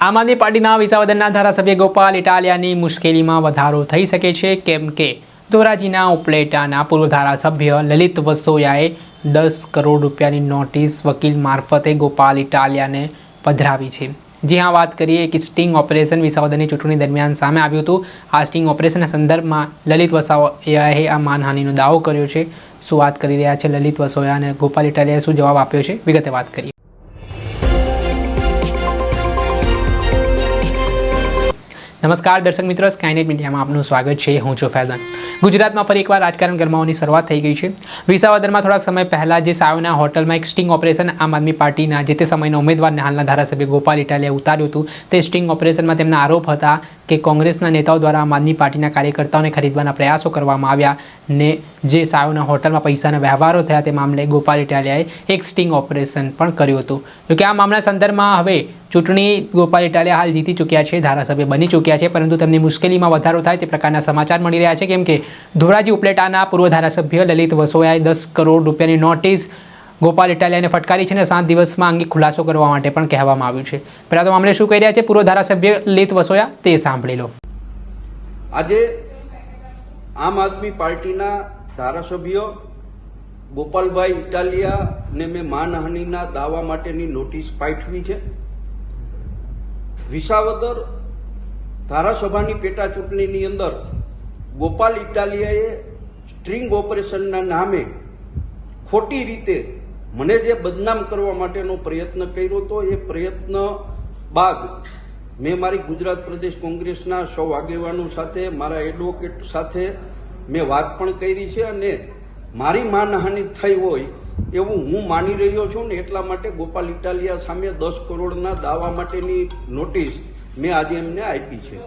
આમ આદમી પાર્ટીના વિસાવદનના ધારાસભ્ય ગોપાલ ઇટાલિયાની મુશ્કેલીમાં વધારો થઈ શકે છે. કેમ કે ધોરાજીના ઉપલેટાના પૂર્વ ધારાસભ્ય લલિત વસોયાએ દસ કરોડ રૂપિયાની નોટિસ વકીલ મારફતે ગોપાલ ઇટાલિયાને પધરાવી છે. જી હા, વાત કરીએ કે સ્ટિંગ ઓપરેશન વિસાવદરની ચૂંટણી દરમિયાન સામે આવ્યું હતું. આ સ્ટિંગ ઓપરેશનના સંદર્ભમાં લલિત વસોયાએ આ માનહાનિનો દાવો કર્યો છે. શું વાત કરી રહ્યા છે લલિત વસોયા અને ગોપાલ ઇટાલિયાએ શું જવાબ આપ્યો છે? વિગતે વાત કરીએ. નમસ્કાર દર્શક મિત્રો સ્કાયનેટ મીડિયામાં આપનું સ્વાગત છે. હું છું ફૈઝાન. ગુજરાતમાં ફરી એકવાર રાજકારણ ગરમાવાની શરૂઆત થઈ ગઈ છે. વિસાવદરમાં થોડાક સમય પહેલાં જે સાયોના હોટલમાં એક સ્ટિંગ ઓપરેશન આમ આદમી પાર્ટીના જે તે સમયના ઉમેદવારને હાલના ધારાસભ્ય ગોપાલ ઇટાલિયા ઉતાર્યું હતું, તે સ્ટિંગ ઓપરેશનમાં તેમના આરોપ હતા કે કોંગ્રેસના નેતાઓ દ્વારા આમ આદમી પાર્ટીના કાર્યકર્તાઓને ખરીદવાના પ્રયાસો કરવામાં આવ્યા ને જે સાયોના હોટલમાં પૈસાના વ્યવહારો થયા તે મામલે ગોપાલ ઇટાલિયાએ એક સ્ટિંગ ઓપરેશન પણ કર્યું હતું. જોકે આ મામલા સંદર્ભમાં હવે ચૂંટણી ગોપાલ ઇટાલિયા હાલ જીતી ચૂક્યા છે, ધારાસભ્ય બની ચૂક્યા છે, પરંતુ તેમની મુશ્કેલીમાં વધારો થાય તે પ્રકારના સમાચાર મળી રહ્યા છે, કેમ કે ધોરાજી ઉપલેટાના પૂર્વ ધારાસભ્ય લલિત વસોયાએ દસ કરોડ રૂપિયાની નોટિસ ગોપાલ ઇટાલિયાને ફટકારી છે અને સાત દિવસમાં અંગે ખુલાસો કરવા માટે પણ કહેવામાં આવ્યું છે. પહેલાં તો મામલે શું કહી રહ્યા છે પૂર્વ ધારાસભ્ય લલિત વસોયા? તે સાંભળી લો. આજે આમ આદમી પાર્ટીના ધારાસભ્ય ગોપાલભાઈ ઇટાલિયાને મેં માનહાનિના દાવા માટેની નોટિસ પાઠવી છે. વિસાવદર ધારાસભાની પેટા ચૂંટણીની અંદર ગોપાલ ઇટાલિયાએ સ્ટ્રિંગ ઓપરેશનના નામે ખોટી રીતે મને જે બદનામ કરવા માટેનો પ્રયત્ન કર્યો હતો એ પ્રયત્ન બાદ મેં મારી ગુજરાત પ્રદેશ કોંગ્રેસના સૌ આગેવાનો સાથે, મારા એડવોકેટ સાથે મેં વાત પણ કરી છે અને મારી માનહાનિ થઈ હોય એવું હું માની રહ્યો છું ને એટલા માટે ગોપાલ ઇટાલિયા સામે દસ કરોડના દાવા માટેની નોટિસ મેં આજે એમને આપી છે.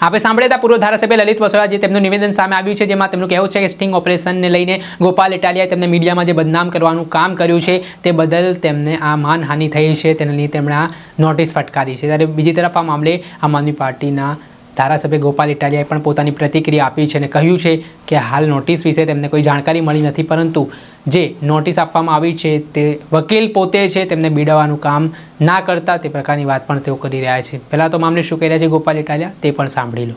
આપણે સાંભળ્યા હતા પૂર્વ ધારાસભ્ય લલિત વસોયા જે તેમનું નિવેદન સામે આવ્યું છે, જેમાં તેમનું કહેવું છે કે સ્ટિંગ ઓપરેશનને લઈને ગોપાલ ઇટાલિયાએ તેમને મીડિયામાં જે બદનામ કરવાનું કામ કર્યું છે, તે બદલ તેમને આ માનહાનિ થઈ છે, તેની તેમણે આ નોટિસ ફટકારી છે. ત્યારે બીજી તરફ આ મામલે આમ આદમી પાર્ટીના ધારાસભ્ય ગોપાલ ઇટાલિયાએ પણ પોતાની પ્રતિક્રિયા આપી છે અને કહ્યું છે કે હાલ નોટિસ વિશે તેમને કોઈ જાણકારી મળી નથી, પરંતુ જે નોટિસ આપવામાં આવી છે તે વકીલ પોતે છે, તેમને બીડાવવાનું કામ ના કરતા તે પ્રકારની વાત પણ તેઓ કરી રહ્યા છે. પહેલાં તો મામલે શું કહી રહ્યા છે ગોપાલ ઇટાલિયા? તે પણ સાંભળી લો.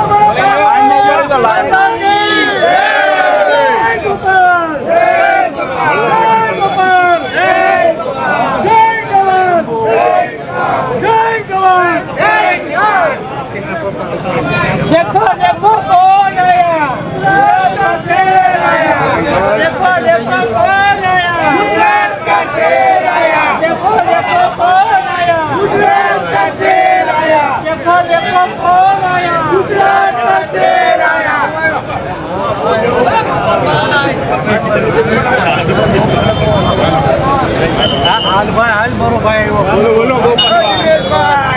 હાલ ભાઈ હાલ મારો ભાઈ બોલો બોલો ભાઈ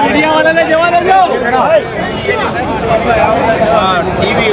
મીડિયા વાળાને જવા દેજો ટીવી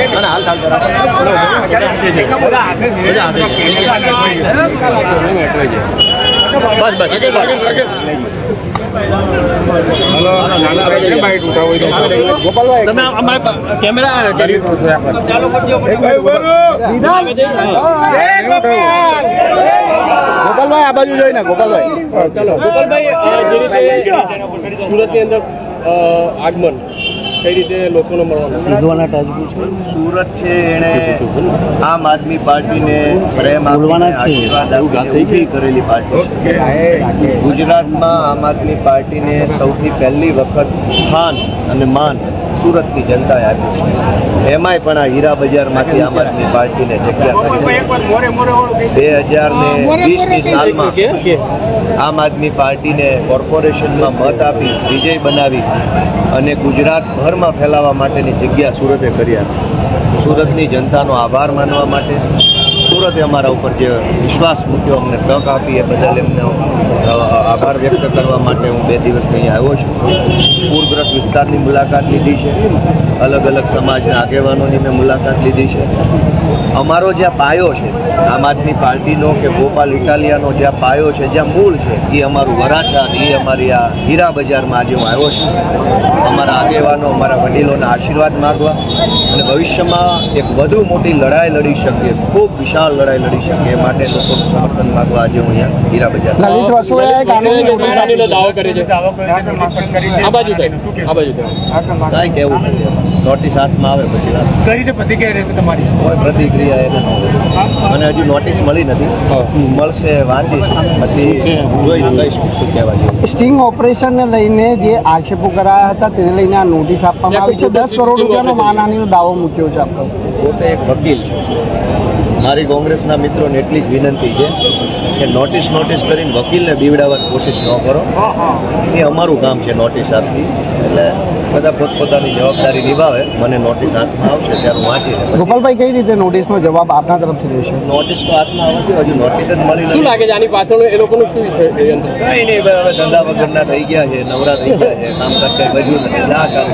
ચાલો ગોપાલભાઈ આ બાજુ જોઈને ગોપાલભાઈ. ગોપાલભાઈ અ, જે રીતે અંદર આગમન કઈ રીતે લોકોને મળવાનું સુરત છે એણે આમ આદમી પાર્ટીને પ્રેમ આપીને છે. ઊભી કરેલી પાર્ટી છે. ગુજરાતમાં આમ આદમી પાર્ટીને સૌથી પહેલી વખત સ્થાન અને માન સુરતની જનતાએ આપ્યું છે. એમાંય પણ આ હીરા બજારમાંથી આમ આદમી પાર્ટીને જગ્યા બે હજાર ને વીસની સાલમાં આમ આદમી પાર્ટીને કોર્પોરેશનમાં મત આપી વિજય બનાવી અને ગુજરાતભરમાં ફેલાવવા માટેની જગ્યા સુરતે કરી આપી. સુરતની જનતાનો આભાર માનવા માટે સુરતે અમારા ઉપર જે વિશ્વાસ મૂક્યો અમને તક આપી એ બદલ એમનો આભાર વ્યક્ત કરવા માટે હું બે દિવસ અહીંયા આવ્યો છું. પૂરગ્રસ્ત વિસ્તારની મુલાકાત લીધી છે. અલગ અલગ સમાજના આગેવાનોની મેં મુલાકાત લીધી છે. અમારો જ્યાં પાયો છે, આમ આદમી પાર્ટીનો કે ગોપાલ ઇટાલિયાનો જ્યાં પાયો છે, જ્યાં મૂળ છે, એ અમારું વરાછા એ અમારી આ હીરા બજારમાં આજે હું આવ્યો છું. અમારા આગેવાનો, અમારા વડીલોના આશીર્વાદ માગવા અને ભવિષ્યમાં એક વધુ મોટી લડાઈ લડી શકીએ, ખૂબ વિશાળ લડાઈ લડી શકીએ માટે લોકોનું સમર્થન માગવા આજે હું અહીંયા હીરા બજાર દાવો કરે છે. આ બાજુ સાહેબ આ બાજુ સાહેબ કાંઈ નથી એમાં. નોટિસ હાથમાં આવે પછી વાત. કઈ રીતે પ્રતિક્રિયા રહેશે તમારી? કોઈ પ્રતિક્રિયા એને મને હજુ નોટિસ મળી નથી. મળશે વાંચીશ. પછી જોઈ કહીશું શું કહેવા જેવું. સ્ટિંગ ઓપરેશનને લઈને જે આક્ષેપો કરાયા હતા તેને લઈને આ નોટિસ આપવામાં આવી છે. દસ કરોડ રૂપિયાનો માનહાનિનો દાવો મૂક્યો છે આપણે પોતે એક વકીલ છું. મારી કોંગ્રેસના મિત્રોને એટલી જ વિનંતી છે. કે નોટિસ નોટિસ કરીને વકીલને બીવડાવવાની કોશિશ ન કરો. એ અમારું કામ છે નોટિસ આપવી એટલે બધા પોતપોતાની જવાબદારી નિભાવે મને નોટિસ હાથમાં આવશે ત્યારે હું વાંચી ગોપાલભાઈ કઈ રીતે નોટિસનો જવાબ આપના તરફથી રહેશે નોટિસ તો હાથમાં આવતી હજુ નોટિસ જ મળી શું લાગે છે આની પાછળ એ લોકોનું શું છે કઈ નહીં હવે ધંધા વગરના થઈ ગયા છે નવરા થઈ ગયા છે કામ કરતા બધું નથી. એટલે ચાલુ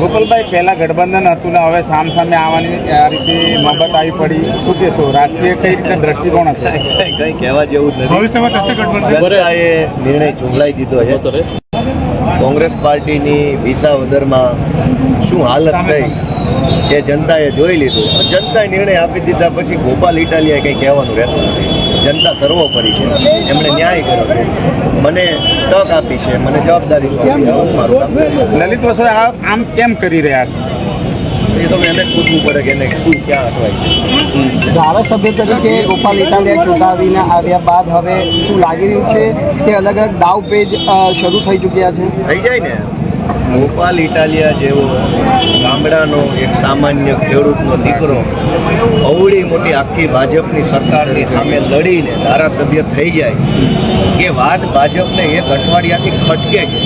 ગોપાલભાઈ પહેલા ગઠબંધન હતું ને હવે સામ સામે આવવાની આ રીતે નોબત આવી પડી. શું કહેશો રાજકીય કઈ રીતે દ્રષ્ટિકોણ હશે? કઈ કહેવા જેવું જ નથી. જનતાએ નિર્ણય ચૂંટાઈ દીધો છે. કોંગ્રેસ પાર્ટીની વિસાવદરમાં શું હાલત થઈ એ જનતાએ જોઈ લીધું? જનતાએ નિર્ણય આપી દીધા પછી ગોપાલ ઇટાલિયાએ કંઈ કહેવાનું રહેતું નથી. જનતા સર્વોપરી છે. એમણે ન્યાય કર્યો છે. મને તક આપી છે. મને જવાબદારી સોંપી. મારું આમ કેમ કરી રહ્યા છે? એ તો એને પૂછવું પડે કે એને શું ક્યાં અટવાય છે. ધારાસભ્ય તરીકે ગોપાલ ઇટાલિયા ચૂંટાવીને આવ્યા બાદ હવે શું લાગી રહ્યું છે કે અલગ અલગ દાવ પેજ શરૂ થઈ ચૂક્યા છે? થઈ જાય ને. ગોપાલ ઇટાલિયા જેવો ગામડાનો એક સામાન્ય ખેડૂતનો દીકરો અવળી મોટી આખી ભાજપની સરકારની સામે લડીને ધારાસભ્ય થઈ જાય એ વાત ભાજપને એક અઠવાડિયાથી ખટકે છે.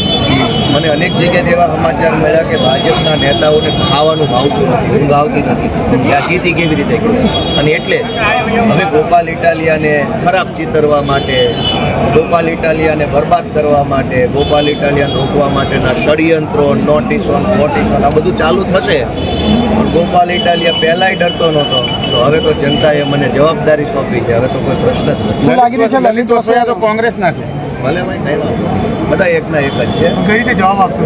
મને અનેક જગ્યાએ એવા સમાચાર મળ્યા કે ભાજપના નેતાઓને ખાવાનું ભાવતું નથી ઊંઘ આવતી નથી. આ જીતી કેવી રીતે અને એટલે હવે ગોપાલ ઇટાલિયાને ખરાબ ચિતરવા માટે ગોપાલ ઇટાલિયાને બરબાદ કરવા માટે ગોપાલ ઇટાલિયાને રોકવા માટેના ષડયંત્રો નોટિસો નોટિસો આ બધું ચાલુ થશે. પણ ગોપાલ ઇટાલિયા પહેલાંય ડરતો નહોતો. તો હવે તો જનતાએ મને જવાબદારી સોંપી છે. હવે તો કોઈ પ્રશ્ન જ નથી. કોંગ્રેસના છે. ભલે ભાઈ કઈ વાંધો બધા એકના એક જ છે. કઈ રીતે જવાબ આપશો?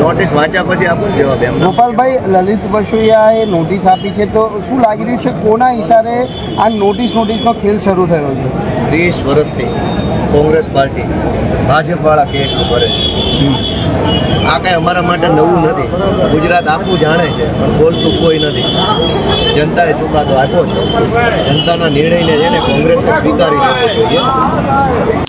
નોટિસ વાંચ્યા પછી આપો ને જવાબ એમ. ગોપાલભાઈ લલિત વસોયાએ નોટિસ આપી છે. તો શું લાગી રહ્યું છે? કોના હિસાબે આ નોટિસ નોટિસનો ખેલ શરૂ થયો છે? ત્રીસ વર્ષથી કોંગ્રેસ પાર્ટી ભાજપવાળા કે કરે છે. આ કાંઈ અમારા માટે નવું નથી. ગુજરાત આખું જાણે છે, પણ બોલતું કોઈ નથી. જનતાએ ચુકાદો આપ્યો છે. જનતાના નિર્ણયને જેને કોંગ્રેસે સ્વીકારી જોઈએ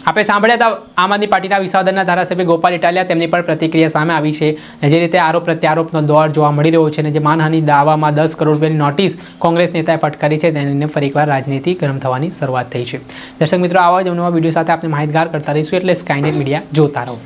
આપણે સાંભળ્યા હતા, આમ આદમી પાર્ટીના વિસાવદરના ધારાસભ્ય ગોપાલ ઇટાલિયા તેમની પણ પ્રતિક્રિયા સામે આવી છે જે રીતે આરોપ પ્રત્યારોપનો દોર જોવા મળી રહ્યો છે અને જે માનહાનિ દાવામાં દસ કરોડ રૂપિયાની નોટિસ કોંગ્રેસ નેતાએ ફટકારી છે, તેને ફરી એકવાર રાજનીતિ ગરમ થવાની શરૂઆત થઈ છે. દર્શક મિત્રો, આવા જ નવા વીડિયો સાથે આપણે માહિતગાર કરતા રહીશું. એટલે સ્કાયનેટ મીડિયા જોતા રહો.